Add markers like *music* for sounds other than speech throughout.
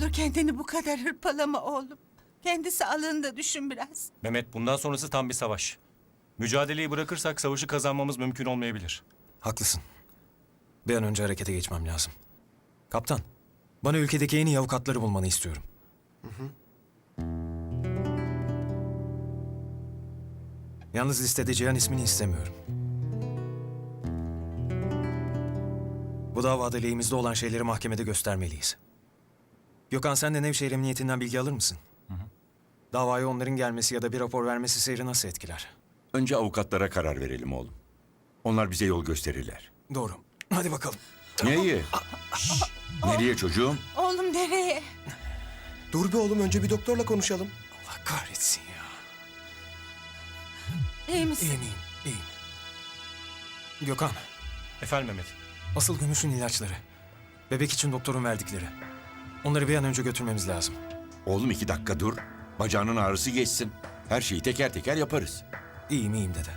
Olur kendini bu kadar hırpalama oğlum. Kendi sağlığını da düşün biraz. Mehmet bundan sonrası tam bir savaş. Mücadeleyi bırakırsak savaşı kazanmamız mümkün olmayabilir. Haklısın. Bir an önce harekete geçmem lazım. Kaptan, bana ülkedeki en iyi avukatları bulmanı istiyorum. Yalnız listede Cihan ismini istemiyorum. Bu davada lehimizde olan şeyleri mahkemede göstermeliyiz. Gökhan sen de Nevşehir Emniyetinden bilgi alır mısın? Davaya onların gelmesi ya da bir rapor vermesi seyri nasıl etkiler? Önce avukatlara karar verelim oğlum. Onlar bize yol gösterirler. Doğru. *clears throat* Hadi bakalım. Şşş! Nereye çocuğum? Oğlum nereye? Dur bir oğlum önce bir doktorla konuşalım. Allah kahretsin ya. İyi misin? İyiyim, iyiyim, iyiyim. Gökhan, Efendim Mehmet. asıl gümüşün ilaçları. Bebek için doktorun verdikleri. Onları bir an önce götürmemiz lazım. Oğlum iki dakika dur. Bacağının ağrısı geçsin. Her şeyi teker teker yaparız. İyiyim, iyiyim dede.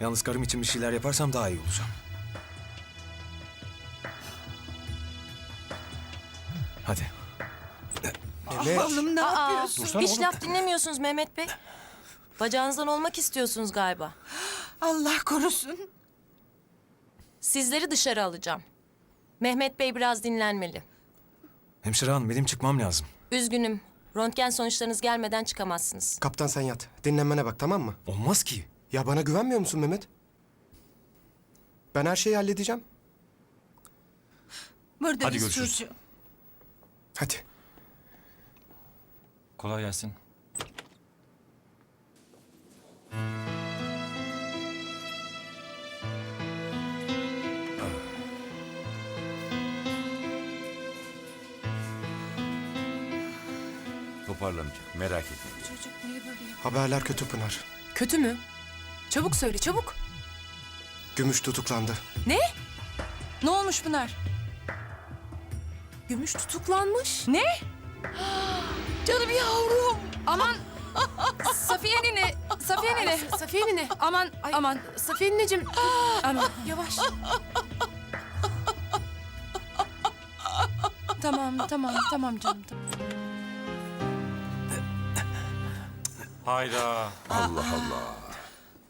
Yalnız karım için bir şeyler yaparsam daha iyi olacağım. Hadi. Evet. Oğlum ne yapıyorsun? Dursana Hiç oğlum. laf dinlemiyorsunuz Mehmet Bey. Bacağınızdan olmak istiyorsunuz galiba. Allah korusun. Sizleri dışarı alacağım. Mehmet Bey biraz dinlenmeli. Hemşire hanım benim çıkmam lazım. Üzgünüm. Röntgen sonuçlarınız gelmeden çıkamazsınız. Kaptan sen yat. Dinlenmene bak tamam mı? Olmaz ki. Ya bana güvenmiyor musun Mehmet? Ben her şeyi halledeceğim. Burada Hadi biz görüşürüz. çocuğu. Hadi. Kolay gelsin. Toparlanacak. Merak etme. Çocuk niye böyle yapıyor? Haberler kötü Pınar. Kötü mü? Çabuk söyle çabuk. Gümüş tutuklandı. Ne? Ne olmuş Pınar? Gümüş tutuklanmış. Ne? *gasps* Canım yavrum. Aman *laughs* Safiye nene, Safiye nene, Safiye nene. Aman, aman Safiye neneciğim. *gasps* Aman yavaş. tamam, tamam, tamam canım. Tamam. Hayda. Allah Allah.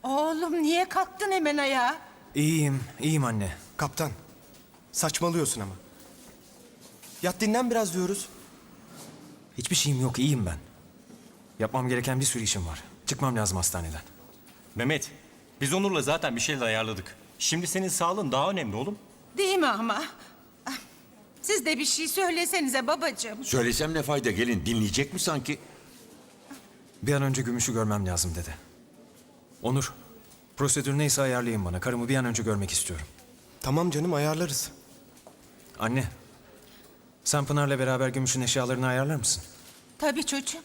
Oğlum niye kalktın hemen ayağa? İyiyim, iyiyim anne. Kaptan. Saçmalıyorsun ama. Yat dinlen biraz diyoruz. Hiçbir şeyim yok, iyiyim ben. Yapmam gereken bir sürü işim var. Çıkmam lazım hastaneden. Mehmet, biz Onur'la zaten bir şeyler ayarladık. Şimdi senin sağlığın daha önemli oğlum. Değil mi ama? Ah, Siz de bir şey söylesenize babacığım. Söylesem ne fayda gelin. Dinleyecek mi sanki? Bir an önce Gümüş'ü görmem lazım dedi. Onur, prosedür neyse ayarlayın bana. Karımı bir an önce görmek istiyorum. Tamam canım ayarlarız. Anne, sen Pınar'la beraber Gümüş'ün eşyalarını ayarlar mısın? Tabii çocuğum.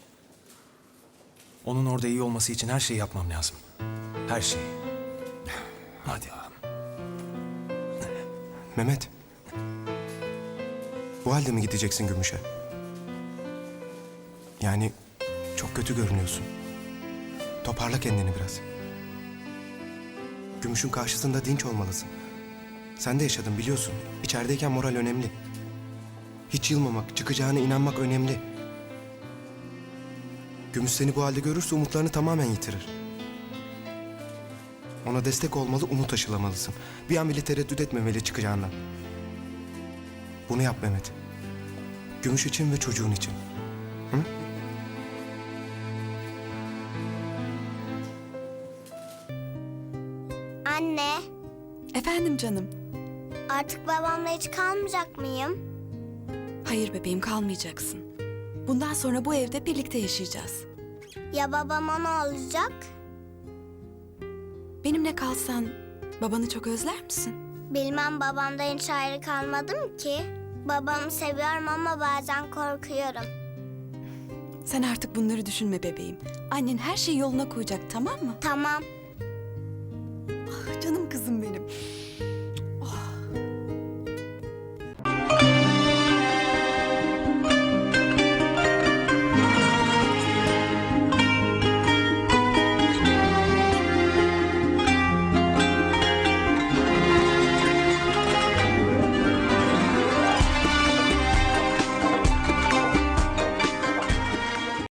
Onun orada iyi olması için her şeyi yapmam lazım. Her şeyi. Hadi. Mehmet. Bu halde mi gideceksin Gümüş'e? Yani çok kötü görünüyorsun. Toparla kendini biraz. Gümüş'ün karşısında dinç olmalısın. Sen de yaşadın biliyorsun. İçerideyken moral önemli. Hiç yılmamak, çıkacağına inanmak önemli. Gümüş seni bu halde görürse umutlarını tamamen yitirir. Ona destek olmalı, umut aşılamalısın. Bir an bile tereddüt etmemeli çıkacağından. Bunu yap Mehmet. Gümüş için ve çocuğun için. Anne, Efendim canım. artık babamla hiç kalmayacak mıyım? Hayır bebeğim kalmayacaksın. Bundan sonra bu evde birlikte yaşayacağız. Ya babama ne olacak? Benimle kalsan babanı çok özler misin? Bilmem babamdan hiç ayrı kalmadım ki. Babamı seviyorum ama bazen korkuyorum. Sen artık bunları düşünme bebeğim. Annen her şeyi yoluna koyacak tamam mı? Tamam, Canım kızım benim.